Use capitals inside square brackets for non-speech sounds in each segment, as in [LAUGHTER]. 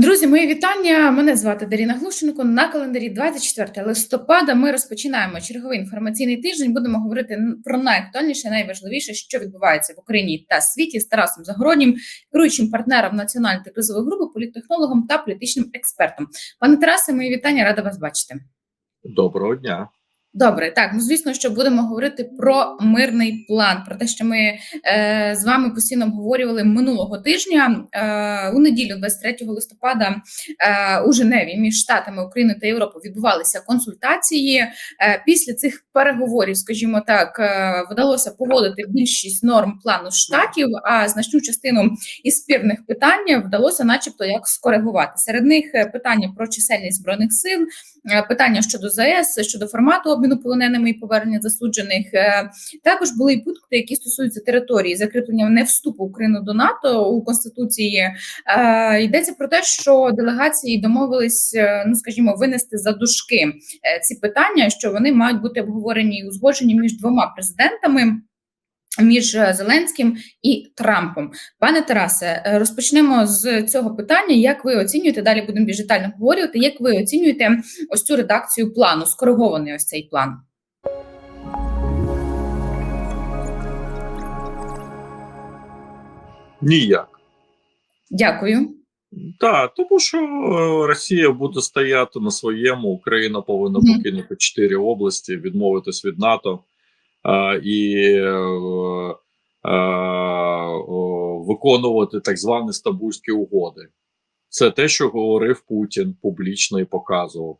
Друзі, мої вітання. Мене звати Даріна Глушенко. На календарі 24 листопада. Ми розпочинаємо черговий інформаційний тиждень. Будемо говорити про найактуальніше, найважливіше, що відбувається в Україні та світі з Тарасом Загороднім, керуючим партнером національної кризової групи, політтехнологом та політичним експертом. Пане Тарасе, мої вітання, рада вас бачити. Доброго дня. Добре, так ну звісно, що будемо говорити про мирний план, про те, що ми е, з вами постійно обговорювали минулого тижня е, у неділю, 23 листопада, е, у Женеві між штатами України та Європи відбувалися консультації. Е, після цих переговорів, скажімо так, е, вдалося погодити більшість норм плану штатів, а значну частину із спірних питань вдалося, начебто, як скоригувати. Серед них е, питання про чисельність збройних сил, е, питання щодо ЗАЕС, щодо формату обміну полоненими і повернення засуджених. Е, Також були і пункти, які стосуються території закріплення не вступу України до НАТО у конституції. Е, Йдеться про те, що делегації домовились, е, ну скажімо, винести за дужки ці питання, що вони мають бути обговорені і узгоджені між двома президентами. Між е, Зеленським і Трампом, пане Тарасе, е, розпочнемо з цього питання. Як ви оцінюєте? Далі будемо більш детально обговорювати. Як ви оцінюєте ось цю редакцію плану? Скоригований ось цей план? Ніяк. Дякую. Так, тому що е, Росія буде стояти на своєму, Україна повинна покинути чотири області, відмовитись від НАТО і е, е, виконувати так звані Стамбульські угоди. Це те, що говорив Путін публічно і показував.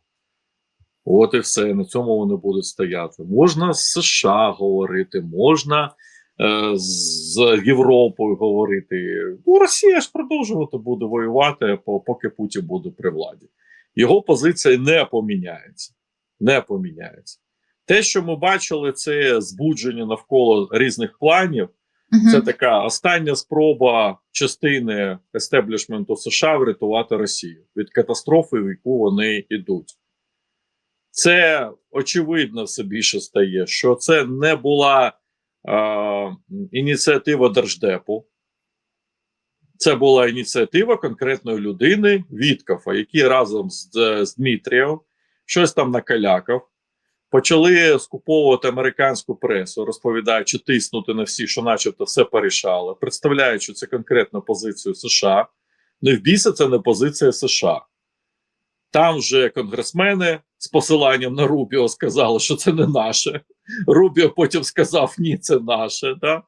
От і все. На цьому вони будуть стояти. Можна з США говорити, можна е, з Європою говорити. Ну, Росія ж продовжувати буде воювати, поки Путін буде при владі. Його позиція не поміняється. Не поміняється. Те, що ми бачили, це збудження навколо різних планів. Мгм. Це така остання спроба частини естеблішменту США врятувати Росію від катастрофи, в яку вони йдуть. Це очевидно все більше стає, що це не була е, ініціатива Держдепу. Це була ініціатива конкретної людини, Віткафа, який разом з, з Дмитрієм щось там накалякав. Почали скуповувати американську пресу, розповідаючи, тиснути на всі, що начебто все порішали, представляючи це конкретно позицію США. Ну і це не позиція США. Там вже конгресмени з посиланням на Рубіо сказали, що це не наше. Рубіо потім сказав, ні, це наше. Да?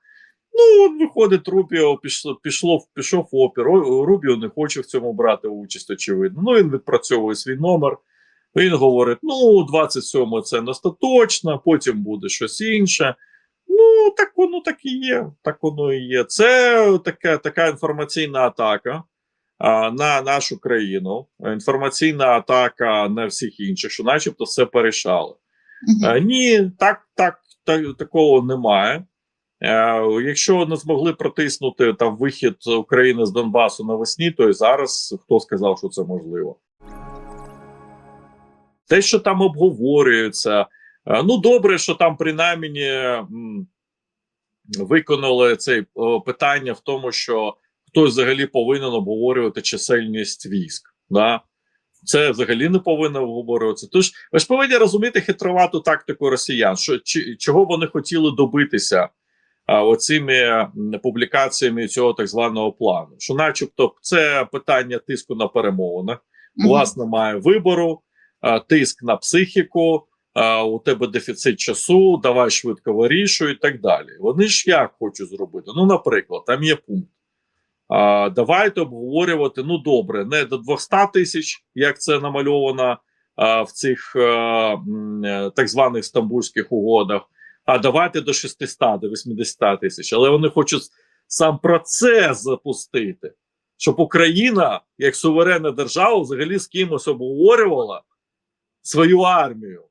Ну, виходить, Рубіо пішло, пішло, пішов в опір. Рубіо не хоче в цьому брати участь, очевидно. Ну, він відпрацьовує свій номер. Він говорить: ну, 27 це не остаточно, потім буде щось інше. Ну, так воно так і є. Так воно і є. Це така, така інформаційна атака а, на нашу країну, інформаційна атака на всіх інших, що начебто все порішали. Мгм. Е, ні, так, так, так такого немає. Якщо не змогли протиснути там вихід України з Донбасу навесні, то і зараз хто сказав, що це можливо. Те, що там обговорюється, е, ну добре, що там принаймні виконали це питання в тому, що хтось взагалі повинен обговорювати чисельність військ. Да? Це взагалі не повинно обговорюватися. Тож ви ж повинні розуміти хитровату тактику росіян, що чи, чого вони хотіли добитися а, оцими публікаціями цього так званого плану. Що, начебто, це питання тиску на перемовинах. Вас немає вибору, тиск на психіку, у тебе дефіцит часу, давай швидко вирішуй і так далі. Вони ж як хочуть зробити? Ну, наприклад, там є пункт. Давайте обговорювати. Ну, добре, не до 200 тисяч, як це намальовано в цих е, так званих стамбульських угодах. А давайте до 600, до 80 тисяч. Але вони хочуть сам процес запустити, щоб Україна, як суверенна держава, взагалі з кимось обговорювала свою армію.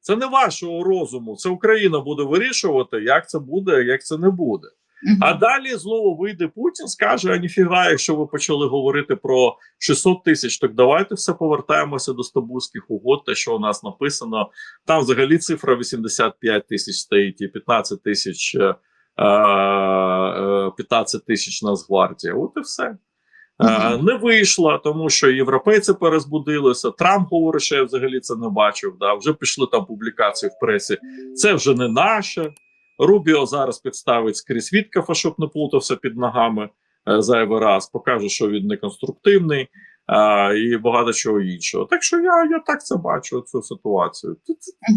Це не вашого розуму. Це Україна буде вирішувати, як це буде, як це не буде. Мгм. А далі знову вийде Путін, скаже: а ніфіга, якщо ви почали говорити про 600 тисяч, так давайте все повертаємося до стамбульських угод, те, що у нас написано. Там взагалі цифра 85 тисяч стоїть і 15 тисяч е, е, 15 тисяч Нацгвардія. От і все. Е. Не вийшла, тому що європейці перезбудилися. Трамп говорить, що я взагалі це не бачив. Да? Вже пішли там публікації в пресі. Це вже не наше. Рубіо зараз підставить скрізь Віткафа, щоб не плутався під ногами е, зайвий раз, покаже, що він не конструктивний а, і багато чого іншого. Так що я, я так це бачу, цю ситуацію.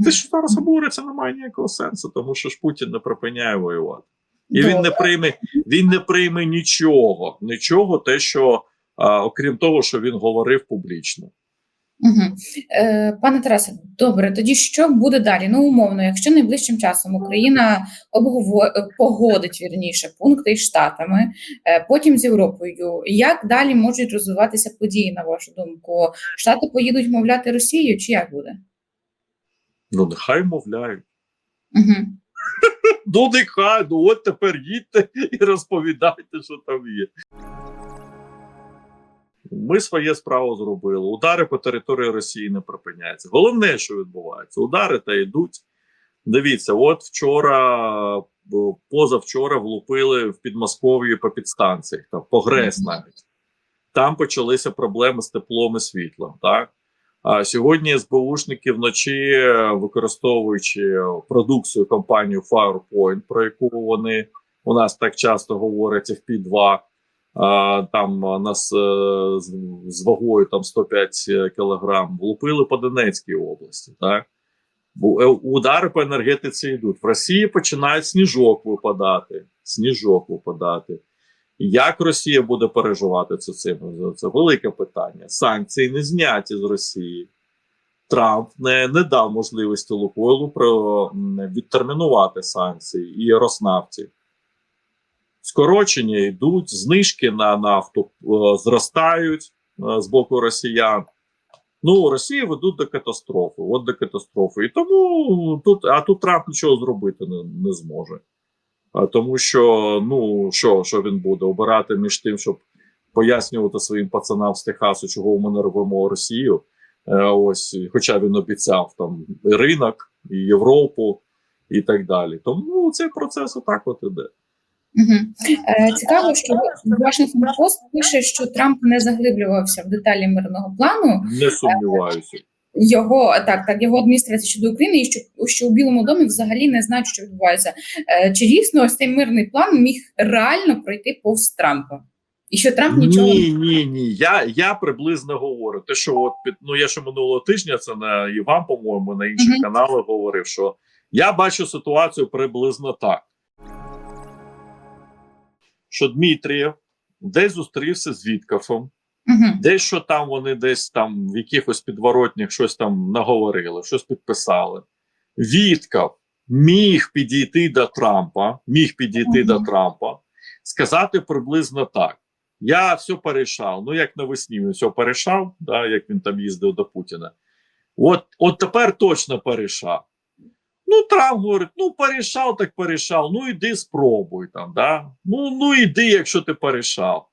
Те, що зараз обуриться, не має ніякого сенсу, тому що ж Путін не припиняє воювати. І він не прийме, він не прийме нічого, нічого, те, що а, окрім того, що він говорив публічно. Угу. Е, пане Тарасе, добре, тоді що буде далі? Ну, умовно, якщо найближчим часом Україна обгово... е, погодить вірніше пункти із Штатами, е, потім з Європою, як далі можуть розвиватися події, на вашу думку? Штати поїдуть мовляти Росію, чи як буде? Ну, нехай мовляють. Угу. Ну, нехай, ну от тепер їдьте і розповідайте, що там є. Ми своє справу зробили. Удари по території Росії не припиняються. Головне, що відбувається, удари та йдуть. Дивіться, от вчора, позавчора влупили в Підмосков'ї по підстанціях, там по ГРЕС навіть. Там почалися проблеми з теплом і світлом. Так? А сьогодні СБУшники вночі, е, використовуючи продукцію компанії Firepoint, про яку вони у нас так часто говорять FP2, а, там нас е, з, вагою там 105 кілограм, влупили по Донецькій області. Так? Е, Удари по енергетиці йдуть. В Росії починають сніжок випадати. Сніжок випадати. Як Росія буде переживати це цим? Це велике питання. Санкції не зняті з Росії. Трамп не, не дав можливості Лукойлу про відтермінувати санкції і Роснафті. Скорочення йдуть, знижки на нафту е, зростають е, з боку росіян. Ну, Росію ведуть до катастрофи. От до катастрофи. І тому тут, а тут Трамп нічого зробити не, не зможе. Тому що, ну, що, що він буде обирати між тим, щоб пояснювати своїм пацанам з Техасу, чого ми не робимо Росію. Е, ось, хоча він обіцяв там ринок, і Європу, і так далі. Тому ну, цей процес отак от іде. Угу. Е, цікаво, що Washington Post пише, що Трамп не заглиблювався в деталі мирного плану. Не сумніваюся. Його так, так його адміністрація щодо України, і що, що у Білому домі взагалі не знають, що відбувається. Е, чи дійсно ось цей мирний план міг реально пройти повз Трампа? І що Трамп нічого Ні, ні, ні. Я, я приблизно говорю. Те, що от під ну я ще минулого тижня це на і вам, по-моєму, на інших Мгм. каналах говорив, що я бачу ситуацію приблизно так. Що Дмитрієв десь зустрівся з Віткафом, Угу. десь що там вони десь там в якихось підворотнях щось там наговорили, щось підписали. Віткав міг підійти до Трампа, міг підійти Мгм. до Трампа, сказати приблизно так. Я все порішав. Ну, як навесні він все порішав, да, як він там їздив до Путіна. От, от тепер точно порішав. Ну, Трамп говорить: ну, порішав, так порішав. Ну, іди спробуй там. Да? Ну, ну іди, якщо ти порішав.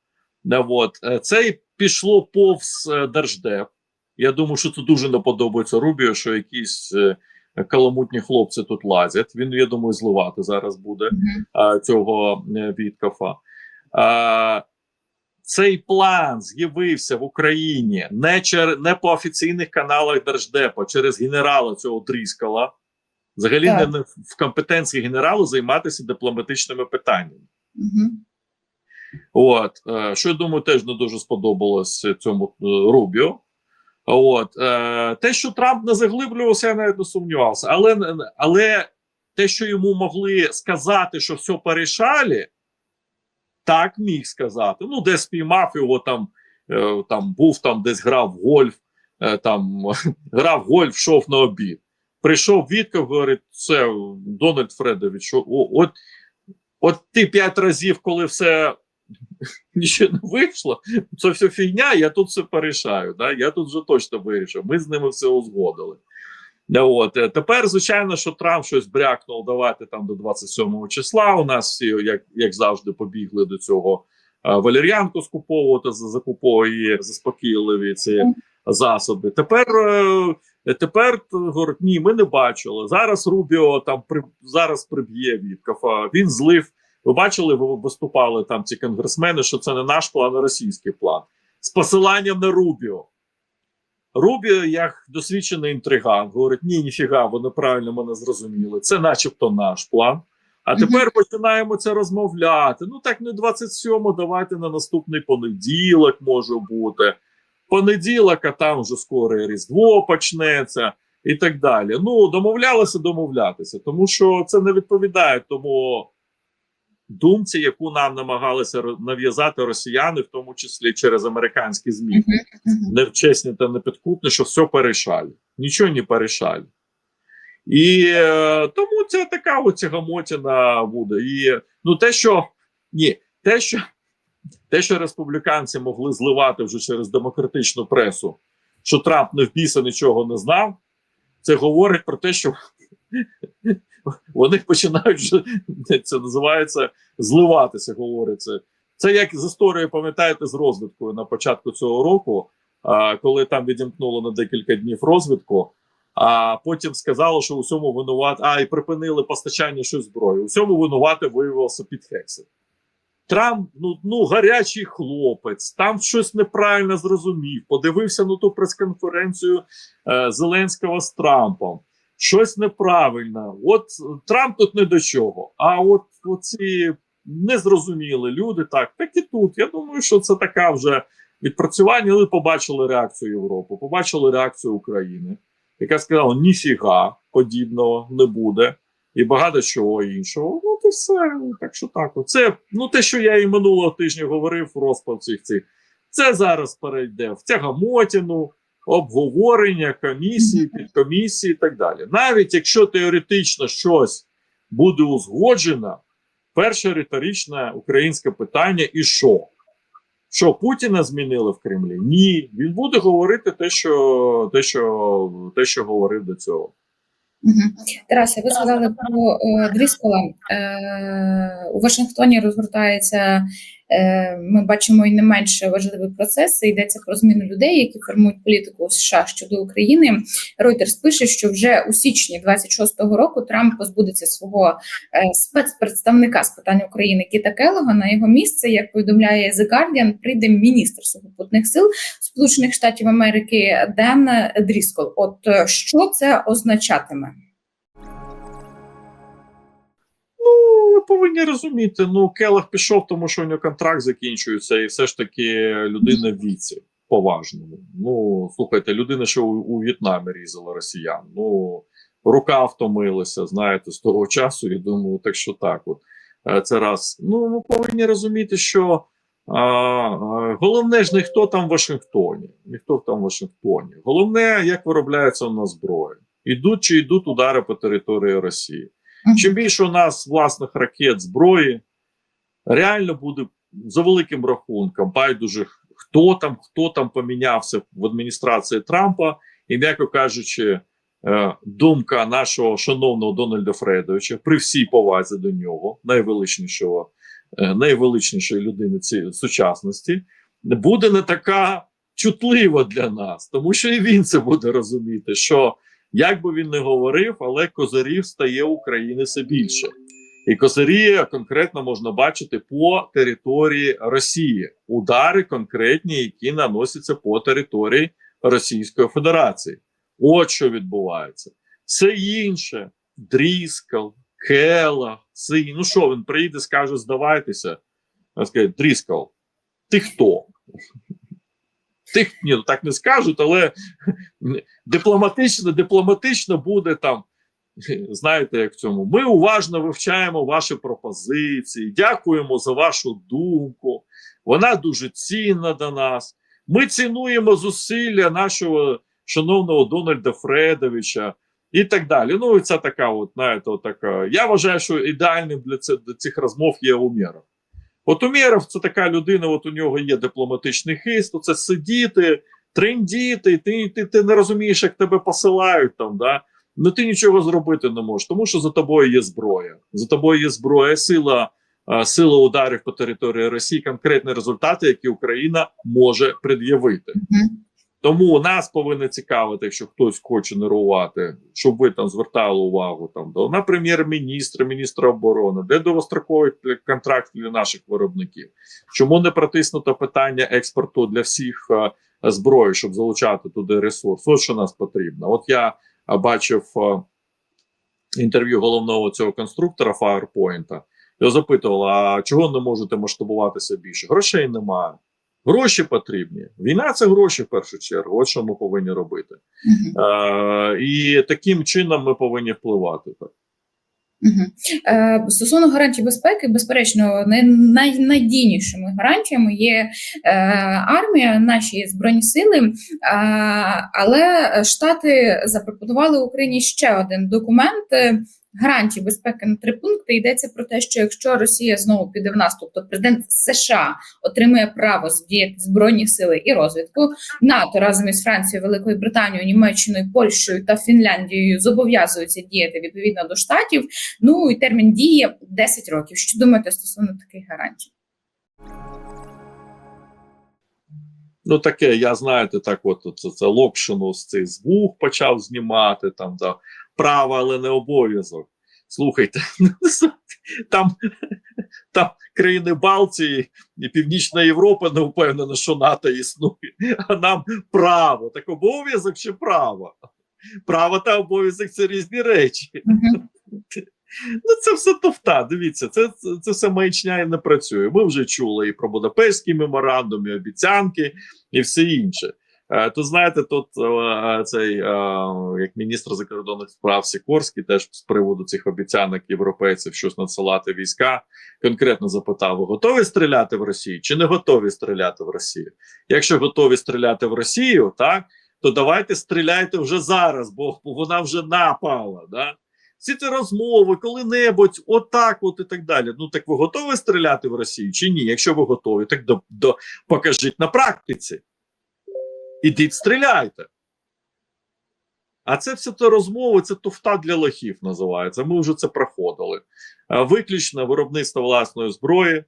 Да, от. Е, Це й пішло повз е, Держдеп. Я думаю, що це дуже не подобається Рубіо, що якісь е, каламутні хлопці тут лазять. Він, я думаю, зливати зараз буде а, цього е, Віткафа. А, цей план з'явився в Україні не, чер... не по офіційних каналах Держдепа, через генерала цього Тріскала. Взагалі не, Так. не в компетенції генералу займатися дипломатичними питаннями. Угу. От, е, що я думаю, теж не дуже сподобалось цьому е, Рубіо. От, е, те, що Трамп не заглиблювався, я навіть не сумнівався. Але, але те, що йому могли сказати, що все порішали, так міг сказати. Ну, десь спіймав його там, там був там, десь грав гольф, там [LAUGHS] грав гольф, йшов на обід. Прийшов Вітков, говорить: це Дональд Фредович, от, от ти п'ять разів, коли все [LAUGHS] нічого не вийшло, це все фігня, я тут все порішаю. Да? Я тут вже точно вирішив. Ми з ними все узгодили. Да, от. е, Тепер, звичайно, що Трамп щось брякнув давати там до 27 числа. У нас всі, як, як завжди, побігли до цього е, валер'янку скуповувати, за- закуповує заспокійливі ці засоби. Тепер, е, тепер е, говорить, ні, ми не бачили. Зараз Рубіо там при, зараз приб'є Віткафа. Він злив Ви бачили, ви виступали там ці конгресмени, що це не наш план, а російський план. З посиланням на Рубіо. Рубіо, як досвідчений інтриган, говорить: ні, ніфіга, ви неправильно мене зрозуміли. Це начебто наш план. А тепер починаємо це розмовляти. Ну так не 27-го, давайте на наступний понеділок може бути. Понеділок, а там вже скоро і Різдво почнеться і так далі. Ну, домовлялися домовлятися, тому що це не відповідає тому думці, яку нам намагалися нав'язати росіяни, в тому числі через американські ЗМІ невчесні та непідкупні, що все порішали. Нічого не порішали. І е, тому це така оця гамотіна буде. І ну те, що ні, те, що те, що республіканці могли зливати вже через демократичну пресу, що Трамп не в біса нічого не знав, це говорить про те, що вони починають вже це називається зливатися, говориться. Це як з історією, пам'ятаєте, з розвідкою на початку цього року, коли там відімкнуло на декілька днів розвідку, а потім сказали, що у всьому винуват, а і припинили постачання щось зброї. У всьому винувати виявився Підхексет. Трамп, ну, ну гарячий хлопець, там щось неправильно зрозумів. Подивився на ту прес-конференцію е, Зеленського з Трампом. Щось неправильно. От е, Трамп тут не до чого. А от оці незрозуміли люди, так, так і тут. Я думаю, що це така вже відпрацювання, але побачили реакцію Європи, побачили реакцію України, яка сказала: ніфіга подібного не буде, і багато чого іншого. Ну, і все. Так що так. Це ну те, що я і минулого тижня говорив, розпад цих цих. Це зараз перейде в тягамотіну, обговорення комісії, підкомісії і так далі. Навіть якщо теоретично щось буде узгоджено, перше риторичне українське питання: і що? Що Путіна змінили в Кремлі? Ні. Він буде говорити те, що, те, що, те, що говорив до цього. Мгм. Тарасе, ви сказали про е. Е, у Вашингтоні розгортається, ми бачимо і не менш важливий процес. Йдеться про зміну людей, які формують політику США щодо України. Reuters пише, що вже у січні 26-го року Трамп позбудеться свого е, спецпредставника з питань України Кіта Келлога. На його місце, як повідомляє The Guardian, прийде міністр сухопутних сил Сполучених Штатів Америки Ден Дріскол. От е, що це означатиме? Повинні розуміти. Ну, Келах пішов, тому що у нього контракт закінчується, і все ж таки людина в віці поважному. Ну, слухайте, людина, що у, у В'єтнамі різала росіян. Ну, рука втомилася, знаєте, з того часу. Я думаю, так що так. От Е, це раз. Ну, ми повинні розуміти, що а, головне ж не хто там в Вашингтоні, ніхто там в Вашингтоні. Головне, як виробляється у нас зброя. Ідуть чи йдуть удари по території Росії. Чим більше у нас власних ракет зброї, реально буде за великим рахунком, байдуже хто там, хто там помінявся в адміністрації Трампа, і, м'яко кажучи, е, думка нашого шановного Дональда Фредовича при всій повазі до нього, найвеличнішого, е, найвеличнішої людини цієї сучасності, буде не така чутлива для нас, тому що і він це буде розуміти, що як би він не говорив, але козирів стає України все більше. І козирі конкретно можна бачити по території Росії. Удари конкретні, які наносяться по території Російської Федерації. От що відбувається. Все інше: Дріскал, Кела, Синь. Ну що, він приїде, скаже, здавайтеся. А скаже, Дріскал, ти хто? Тих ні, ну так не скажуть, але дипломатично, дипломатично буде там. Знаєте, як в цьому. Ми уважно вивчаємо ваші пропозиції, дякуємо за вашу думку. Вона дуже цінна до нас. Ми цінуємо зусилля нашого шановного Дональда Фредовича і так далі. Ну, і це така, от, знаєте, от така. Я вважаю, що ідеальним для, цих розмов є Умєров. От Умєров це така людина, от у нього є дипломатичний хист, це сидіти, трендіти, ти, ти, ти не розумієш, як тебе посилають там. да Ну ти нічого зробити не можеш, тому що за тобою є зброя. За тобою є зброя, сила, сила ударів по території Росії, конкретні результати, які Україна може пред'явити. Тому нас повинно цікавити, якщо хтось хоче нервувати, щоб ви там звертали увагу там до на прем'єр-міністра, міністра оборони, де довгостроковий контракт для наших виробників. Чому не протиснуто питання експорту для всіх е, зброї, щоб залучати туди ресурс? Ось що нас потрібно. От я е, бачив е, інтерв'ю головного цього конструктора Firepoint. Я запитував, а чого не можете масштабуватися більше? Грошей немає. Гроші потрібні. Війна це гроші в першу чергу. От що ми повинні робити. Мгм. Е, і таким чином ми повинні впливати. Так. Мгм. Е, Стосовно гарантій безпеки, безперечно, най- найнадійнішими гарантіями є е, армія, наші збройні сили. Е, але Штати запропонували Україні ще один документ. Гарантії безпеки на три пункти йдеться про те, що якщо Росія знову піде в наступ, то президент США отримує право задіяти збройні сили і розвідку. НАТО разом із Францією, Великою Британією, Німеччиною, Польщею та Фінляндією зобов'язуються діяти відповідно до штатів. Ну і термін дії 10 років. Що думаєте стосовно таких гарантій? Ну, таке, я знаєте, так, от це, це локшину з цих звук почав знімати, там да, право, але не обов'язок. Слухайте, [LAUGHS] там, там країни Балтії і Північна Європа не впевнена, що НАТО існує, а нам право. Так обов'язок чи право? Право та обов'язок це різні речі. [LAUGHS] Ну, це все тофта. Дивіться, це, це все маячня і не працює. Ми вже чули і про Будапештський меморандум, і обіцянки, і все інше. Е, то знаєте, тут е, цей е, як міністр закордонних справ Сікорський теж з приводу цих обіцянок європейців щось надсилати війська, конкретно запитав: ви готові стріляти в Росію чи не готові стріляти в Росію? Якщо готові стріляти в Росію, так то давайте стріляйте вже зараз, бо вона вже напала. Да? Всі ці розмови, коли-небудь, отак, от і так далі. Ну так ви готові стріляти в Росію чи ні? Якщо ви готові, так до, до, покажіть на практиці. Ідіть стріляйте. А це все це розмови, це туфта для лохів називається. Ми вже це проходили. Виключно виробництво власної зброї,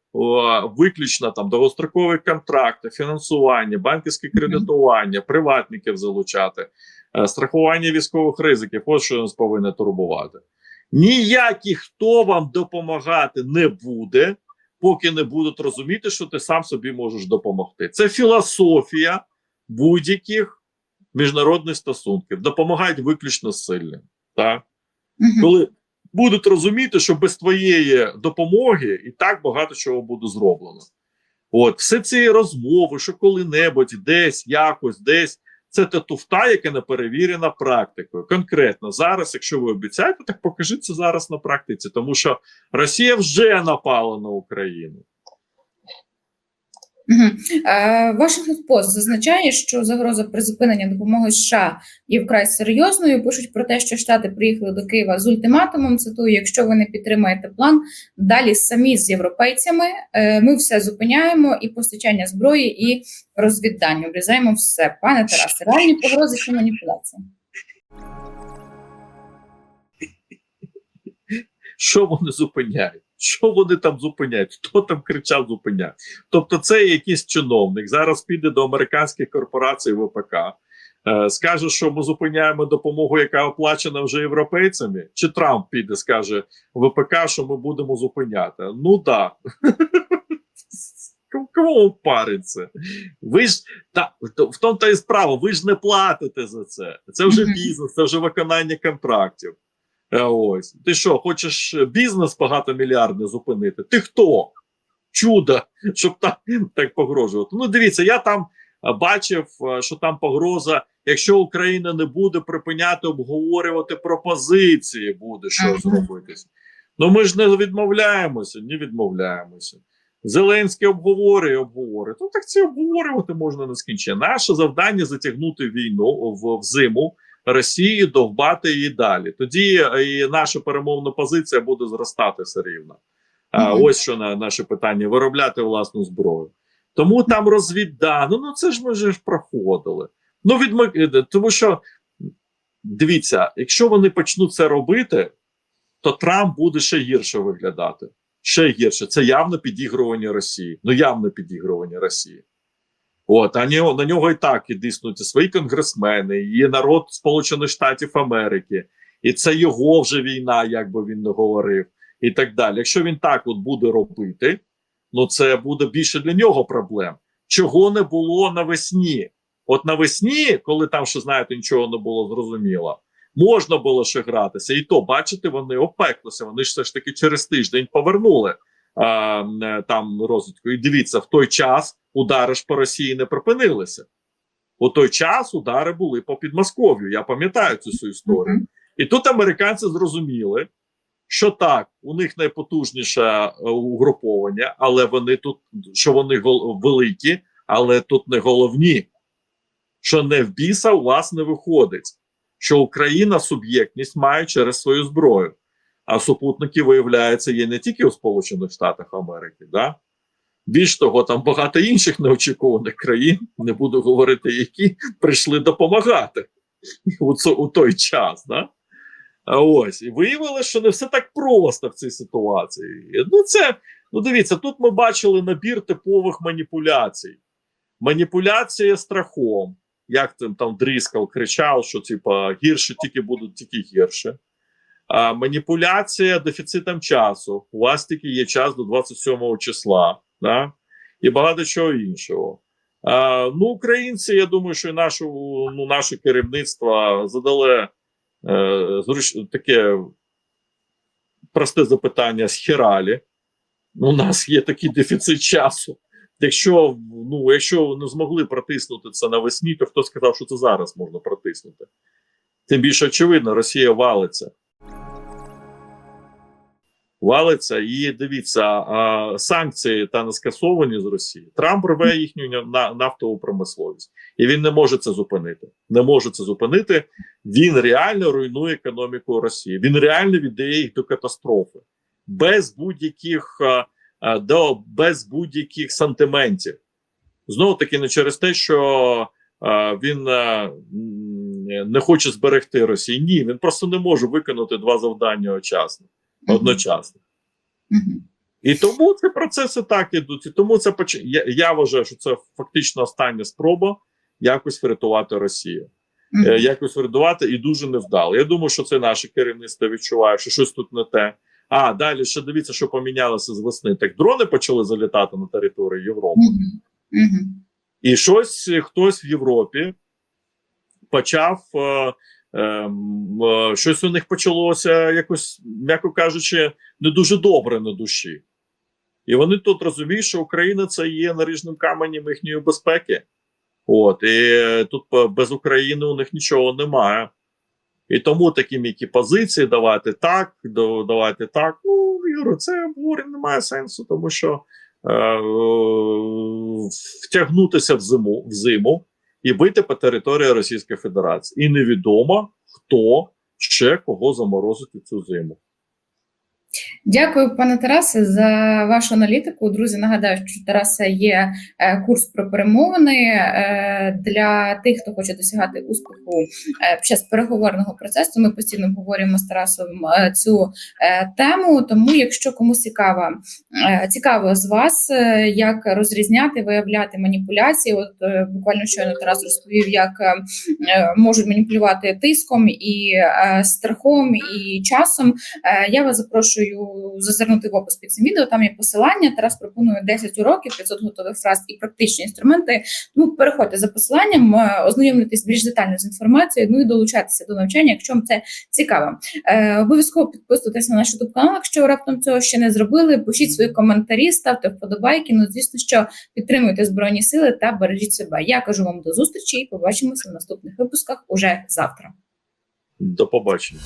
виключно там довгострокові контракти, фінансування, банківське кредитування, приватників залучати, страхування військових ризиків. Ось що нас повинно турбувати. Ніякий хто вам допомагати не буде, поки не будуть розуміти, що ти сам собі можеш допомогти. Це філософія будь-яких міжнародних стосунків. Допомагають виключно сильним. Так? Мгм. Коли будуть розуміти, що без твоєї допомоги і так багато чого буде зроблено. От, все ці розмови, що коли-небудь, десь, якось, десь. Це та туфта, яка не перевірена практикою. Конкретно зараз, якщо ви обіцяєте, так покажіть зараз на практиці, тому що Росія вже напала на Україну. Е, Вашингтон Пост зазначає, що загроза призупинення допомоги США є вкрай серйозною. Пишуть про те, що Штати приїхали до Києва з ультиматумом. Цитую: якщо ви не підтримаєте план, далі самі з європейцями е, ми все зупиняємо і постачання зброї, і розвіддання. Обрізаємо все. Пане Тарасе, реальні погрози чи маніпуляції? Що вони зупиняють? Що вони там зупиняють? Хто там кричав зупиняє? Тобто, це якийсь чиновник зараз піде до американських корпорацій ВПК, е, скаже, що ми зупиняємо допомогу, яка оплачена вже європейцями. Чи Трамп піде, скаже ВПК, що ми будемо зупиняти? Ну так. Да. [LAUGHS] Кому париться? Ви ж та в тому та і справа, ви ж не платите за це. Це вже бізнес, це вже виконання контрактів. Е, Ось ти що, хочеш бізнес багатомільярдний зупинити? Ти хто? Чудо, щоб так, так погрожувати. Ну, дивіться, я там е, бачив, е, що там погроза, якщо Україна не буде припиняти обговорювати пропозиції, буде що зробитись. Ну ми ж не відмовляємося, не відмовляємося. Зеленський обговорює, обговорює. Ну так це обговорювати можна нескінченно. Наше завдання затягнути війну в, в зиму. Росії довбати її далі. Тоді е, і наша перемовна позиція буде зростати все рівно. А Мгм. ось що на наше питання: виробляти власну зброю. Тому там розвіддано. Ну це ж ми вже ж проходили. Ну відмик... е, тому що дивіться, якщо вони почнуть це робити, то Трамп буде ще гірше виглядати. Ще гірше. Це явно підігрування Росії. Ну явно підігрування Росії. От, а на нього і так і тиснуть і свої конгресмени, і народ Сполучених Штатів Америки, і це його вже війна, як би він не говорив, і так далі. Якщо він так от буде робити, ну це буде більше для нього проблем. Чого не було навесні? От навесні, коли там ще знаєте, нічого не було зрозуміло, можна було ще гратися, і то бачите, вони опеклися. Вони ж все ж таки через тиждень повернули там розвитку. І дивіться, в той час удари ж по Росії не припинилися. У той час удари були по Підмосков'ю. Я пам'ятаю цю всю історію. І тут американці зрозуміли, що так, у них найпотужніше е, угруповання, але вони тут, що вони великі, але тут не головні. Що не в біса у вас не виходить, що Україна суб'єктність має через свою зброю. А супутники, виявляється, є не тільки у Сполучених Штатах Америки, да? Більш того, там багато інших неочікуваних країн, не буду говорити, які прийшли допомагати у, цо- у той час. Да? Ось і виявилося, що не все так просто в цій ситуації. Ну, це ну дивіться, тут ми бачили набір типових маніпуляцій. Маніпуляція страхом. Як там, там Дріскал кричав, що типа гірше тільки будуть тільки гірше. Маніпуляція дефіцитом часу. У вас тільки є час до 27 числа, да? і багато чого іншого. А, ну, українці, я думаю, що і нашу, ну, наше керівництво задали е, зруч, таке просте запитання з хіралі. У нас є такий дефіцит часу. Якщо ну, якщо не змогли протиснути це навесні, то хто сказав, що це зараз можна протиснути? Тим більше очевидно, Росія валиться. Валиться і дивіться, а, санкції та не скасовані з Росії. Трамп рве їхню на, нафтову промисловість, і він не може це зупинити. Не може це зупинити. Він реально руйнує економіку Росії. Він реально віддає їх до катастрофи без будь-яких до без будь-яких сантиментів. Знову таки, не через те, що а, він а, не хоче зберегти Росію. Ні, він просто не може виконати два завдання одночасно. І тому ці процеси так ідуть. І тому це поч... я, я вважаю, що це фактично остання спроба якось врятувати Росію. Е, якось врятувати і дуже невдало. Я думаю, що це наше керівництво відчуває, що щось тут не те. А далі ще дивіться, що помінялося з весни. Так дрони почали залітати на територію Європи. І щось е, хтось в Європі почав е, щось у них почалося якось, м'яко кажучи, не дуже добре на душі. І вони тут розуміють, що Україна це є наріжним каменем їхньої безпеки. От, і е, тут е, без України у них нічого немає. І тому такі м'які позиції давати так, да- давати так. Ну, Юро, це обговорення немає сенсу, тому що е, е, втягнутися в зиму, в зиму і бити по території Російської Федерації. І невідомо, хто ще кого заморозить у цю зиму. Дякую, пане Тарасе, за вашу аналітику. Друзі, нагадаю, що Тараса є е, курс про перемовини е, для тих, хто хоче досягати успіху е, під час переговорного процесу. Ми постійно обговорюємо з Тарасом цю тему. Тому, якщо комусь цікава, е, цікаво з вас, як розрізняти, виявляти маніпуляції. От буквально щойно Тарас розповів, як можуть маніпулювати тиском і страхом і часом. Я вас запрошую зазирнути в опис під цим відео. Там є посилання. Тарас пропонує 10 уроків, 500 готових фраз і практичні інструменти. Тому переходьте за посиланням, е, ознайомлюйтесь більш детально з інформацією. Ну і долучайтеся до навчання, якщо вам це цікаво. Е, Обов'язково підписуйтесь на наш youtube канал, якщо раптом цього ще не зробили. Пишіть свої коментарі, ставте вподобайки. Ну, звісно, що підтримуйте збройні сили та бережіть себе. Я кажу вам до зустрічі і побачимося в наступних випусках уже завтра. До побачення.